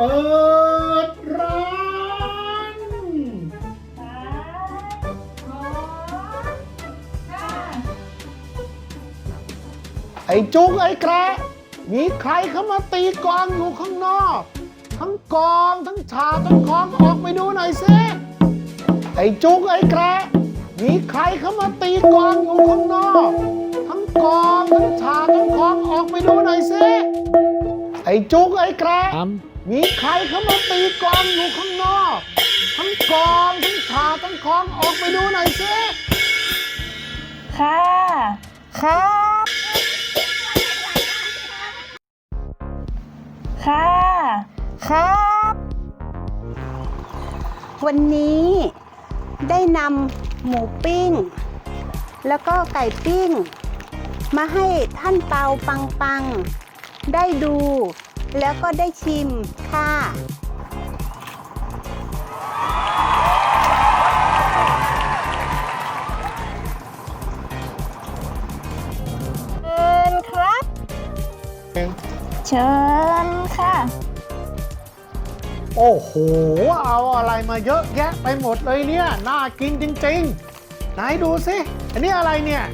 เปิดร้านสามสองห้าไอ้จุกไอ้แกระมีใครเข้ามาตีกลองอยู่ข้างนอก ทั้งกลองทั้งฉากทั้งคองออกไปดูหน่อยสิไอ้จุกไอ้แกระมีใครเข้ามาตีกลองอยู่ข้างนอก ทั้งกลองทั้งฉากทั้งคองออกไปดูหน่อยสิไอ้จุกไอ้แกระ มีใครเข้ามาตีกลองอยู่ข้างนอก ทั้งกลองทั้งฉากทั้งคองออกไปดูหน่อยสิค่ะ ครับ ค่ะ ครับ วันนี้ได้นำหมูปิ้ง แล้วก็ไก่ปิ้ง มาให้ท่านเปาปังปัง ได้ดู แล้วก็ได้ชิมค่ะ เชิญครับ เชิญค่ะ โอ้โห เอาอะไรมาเยอะแยะไปหมดเลยเนี่ย น่ากินจริงๆ ไหนดูสิ อันนี้อะไรเนี่ย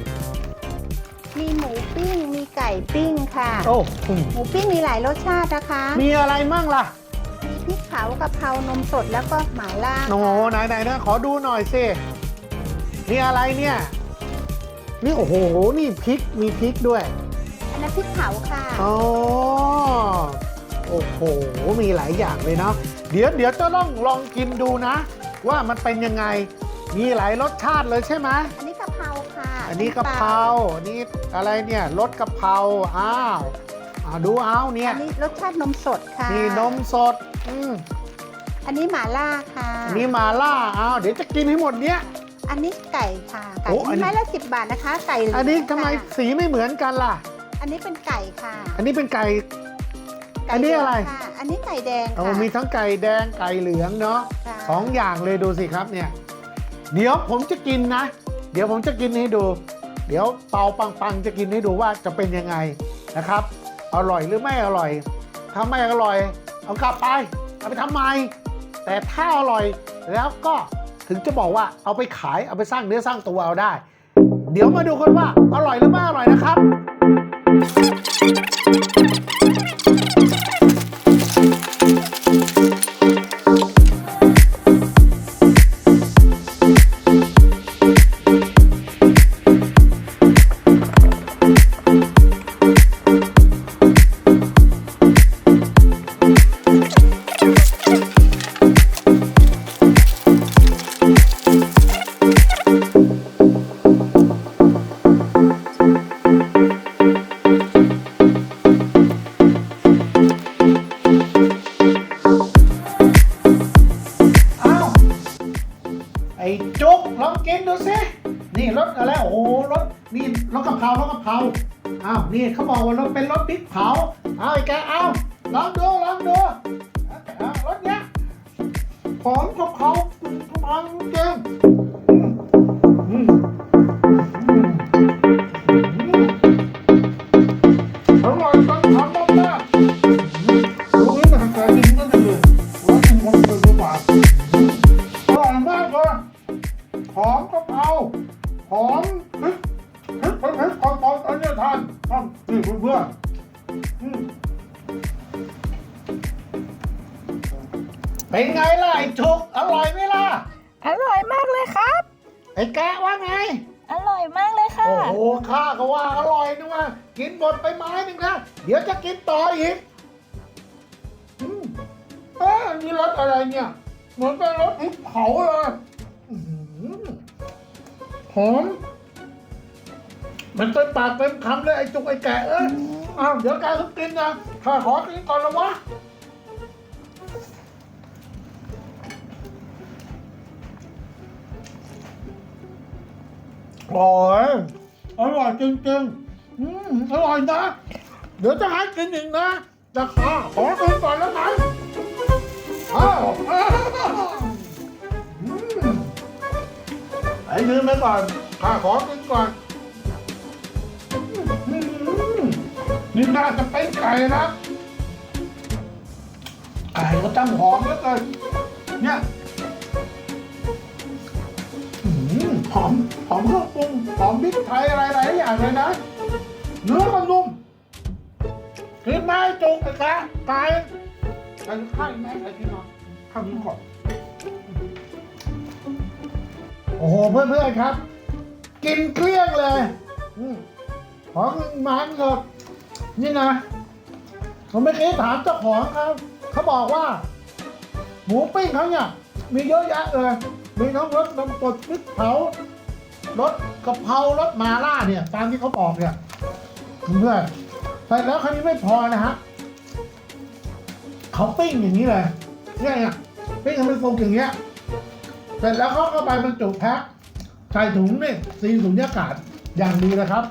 มีหมูปิ้ง มีไก่ปิ้งค่ะ โอ้โหหมูปิ้งมีหลายรสชาตินะคะ มีอะไรมั่งล่ะ มีพริกเผากะเพรานมสดแล้วก็หม่าล่าโอ้โหไหนไหนนะขอดูหน่อยสินี่อะไรเนี่ย นี่โอ้โห นี่พริก มีพริกด้วย อันนั้นพริกเผาค่ะอ๋อโอ้โห มีหลายอย่างเลยเนาะ เดี๋ยวเดี๋ยวจะต้องลองกินดูนะ ว่ามันเป็นยังไง มีหลายรสชาติเลยใช่ไหม นนี้กะเพราอันนี้อะไรเนี่ยรสกะเพราอ้าวอ่าดูเอาเนี่ยอันนี้รสชาตินมสดค่ะนี่นมสดอืมอันนี้หม่าล่าค่ะอันนี้มาล่าอ้าวเดี๋ยวจะกินให้หมดเนี้ย อันนี้ไก่ค่ะไก่โอ้อันนี้ ไม้ละสิบบาทนะคะ ไก่เหลืงอันนี้ทำไมค่ะสีไม่เหมือนกันล่ะ อันนี้เป็นไก่ค่ะอันนี้เป็นไก่ไก่อันนี้อะไรเหลืงค่ะอันนี้ไก่แดงเอาค่ะมีทั้งไก่แดงไก่เหลืองเนาะค่ะ สองอย่างเลยดูสิครับเนี่ย เดี๋ยวผมจะกินนะ เดี๋ยวผมจะกินให้ดู เดี๋ยวเปาปังปังจะกินให้ดูว่าจะเป็นยังไงนะครับ อร่อยหรือไม่อร่อย ถ้าไม่อร่อย เอากลับไป เอาไปทำไม แต่ถ้าอร่อยแล้วก็ถึงจะบอกว่าเอาไปขายเอาไปสร้างเนื้อสร้างตัวเอาได้ เดี๋ยวมาดูกันว่าอร่อยหรือไม่อร่อยนะครับ ไอ้จุกลองกินดูสินี่รสอะไรโอ้รสนี่รสกะเพรารสกะเพราอ้าวนี่เขาบอกว่ารสเป็นรสพริกเผาเอาวไอ้แกเอาวลองดูลองดูเอารสเนี้ยหอมกะเพรากะเพราเกินอืมอืมอืมอืมอร่อยจังทำมากๆดูนี่มันจะกินก็ได้เลยว่ามันมันจะรู้ว่าอร่อยมากเลย หอมกะเพราหอมพริกพริกพริกพริกตอนตอนอันนี้ทานทานนี่เพื่อนๆอืมเป็นไงล่ะไอ้ชกอร่อยไหมล่ะ อร่อยมากเลยครับ ไอ้แกะว่าไง อร่อยมากเลยค่ะ โอ้โหข้าก็ว่าอร่อยนะว่า กินหมดไปไม้หนึ่งแล้วเดี๋ยวจะกินต่ออีกอืมเอ้ยนี่รสอะไรเนี่ย เหมือนเป็นรสพริกเผาเลย หอม มันเต็มปากเต็มคำเลยไอ้จุกไอ้แกะเอ้ยอ้าวเดี๋ยวแกต้องกินนะข้าขอกินก่อนละวะอร่อยอร่อยจริงๆอืมอร่อยนะ เดี๋ยวจะให้กินอีกนะแต่ข้าขอกินก่อนแล้วกันอ้าว ไอ้ยืนไปก่อนข้าขอกินก่อนนี่น่าจะเป็นไก่นะไอ้ก็ตั้งหอมแล้วกันเนี่ยหอมหอมเครื่องปรุงหอมพริกไทยอะไรหลายอย่างเลยนะเนื้อมันนุ่มกินไหมจุกไอ้กะไก่ไก่ข้าวไหมไก่ที่นอข้าวนี้ก่อน อ้โหเพื่อนๆครับ กินเกลี้ยงเลยอของมันสดนี่นะผมไม่เคยถามเจ้าของเขาเขาบอกว่า หมูปิ้งเขาเนี่ยมีเยอะแยะเลยมีทั้งรสน้ำกดพริกเผารสกะเพรารสมาล่าเนี่ย ตามที่เขาบอกเนี่ยเพื่อนๆแต่แล้วคราวนี้ไม่พอนะฮะเขาปิ้งอย่างนี้เลยเนี่ยปิ้งให้มันทรงอย่างเงี้ย เสร็จแล้วเขาก็ไปบรรจุแพ็คใส่ถุงนี่ซีนถุงยากาศอย่างดีนะครับ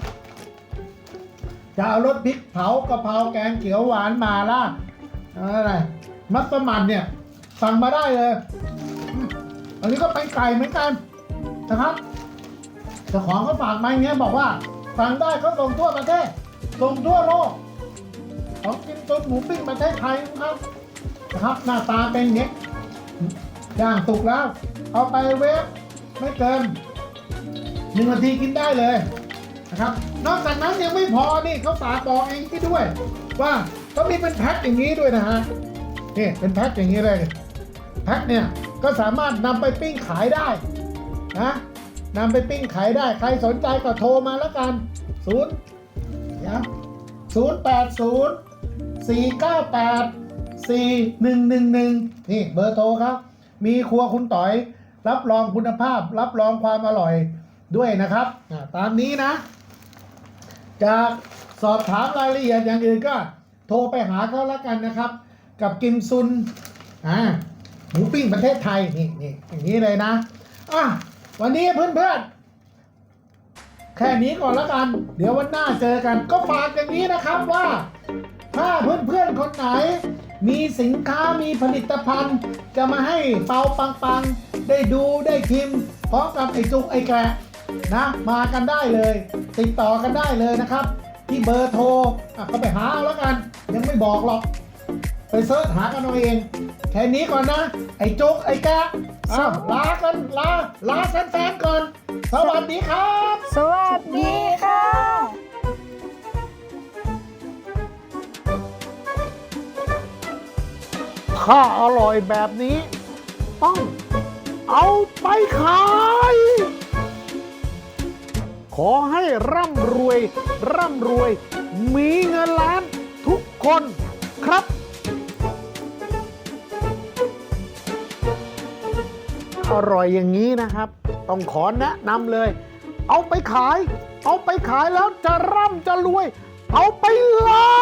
จะเอารสพริกเผากะเพราแกงเขียวหวานมาล่าอะไรมัสมั่นเนี่ยสั่งมาได้เลย อันนี้ก็เป็นไก่เหมือนกันนะครับเจ้าของเขาฝากมาอย่างเงี้ยบอกว่าสั่งได้เขาส่งทั่วประเทศส่งทั่วโลกของกินต้นหมูปิ้งประเทศไทยนะครับนะครับ หน้าตาเป็นอย่างนี้ ย่างสุกแล้ว เอาไปเวฟไม่เกินหนึ่งนาทีกินได้เลยนะครับ นอกจากนั้นยังไม่พอนี่เขาฝากบอกเองที่ด้วย ว่าเขามีเป็นแพ็คอย่างนี้ด้วยนะฮะนี่เป็นแพ็คอย่างนี้เลยแพ็คเนี่ยก็สามารถนำไปปิ้งขายได้นะนำไปปิ้งขายได้ใครสนใจก็โทรมาแล้วกันศูนย์เดี๋ศูนย์แปดศูนย์สี่เก้าแปดสี่หนึ่งหนึ่งหนึ่งนี่เบอร์โทรครับ มีครัวคุณต่อย รับรองคุณภาพ รับรองความอร่อยด้วยนะครับตามนี้นะจะสอบถามรายละเอียดอย่างอื่นก็ โทรไปหาเขาแล้วกันนะครับ กับกิมซุนอ่าหมูปิ้งประเทศไทยนี่นี่อย่างนี้เลยนะอะวันนี้เพื่อนๆ แค่นี้ก่อนแล้วกัน เดี๋ยววันหน้าเจอกันก็ฝากอย่างนี้นะครับว่า ถ้าเพื่อนๆคนไหน มีสินค้ามีผลิตภัณฑ์ จะมาให้เปาปังปังๆได้ดูได้ชิมพร้อมกับไอจุกไอแกะนะมากันได้เลย ติดต่อกันได้เลยนะครับ ที่เบอร์โทรอะก็ไปหาเอาแล้วกัน ยังไม่บอกหรอก ไปเสิร์ชหากันเอาเองแค่นี้ก่อนนะ ไอจุกไอแกะอ้าวลากันลาลาแฟนๆก่อน สวัสดีครับ สวัสดีค่ะ ถ้าอร่อยแบบนี้ ต้องเอาไปขาย ขอให้ร่ำรวย ร่ำรวย มีเงินล้านทุกคนครับอร่อยอย่างนี้นะครับ ต้องขอแนะนำเลย เอาไปขาย เอาไปขายแล้วจะร่ำจะรวย เอาไปเลย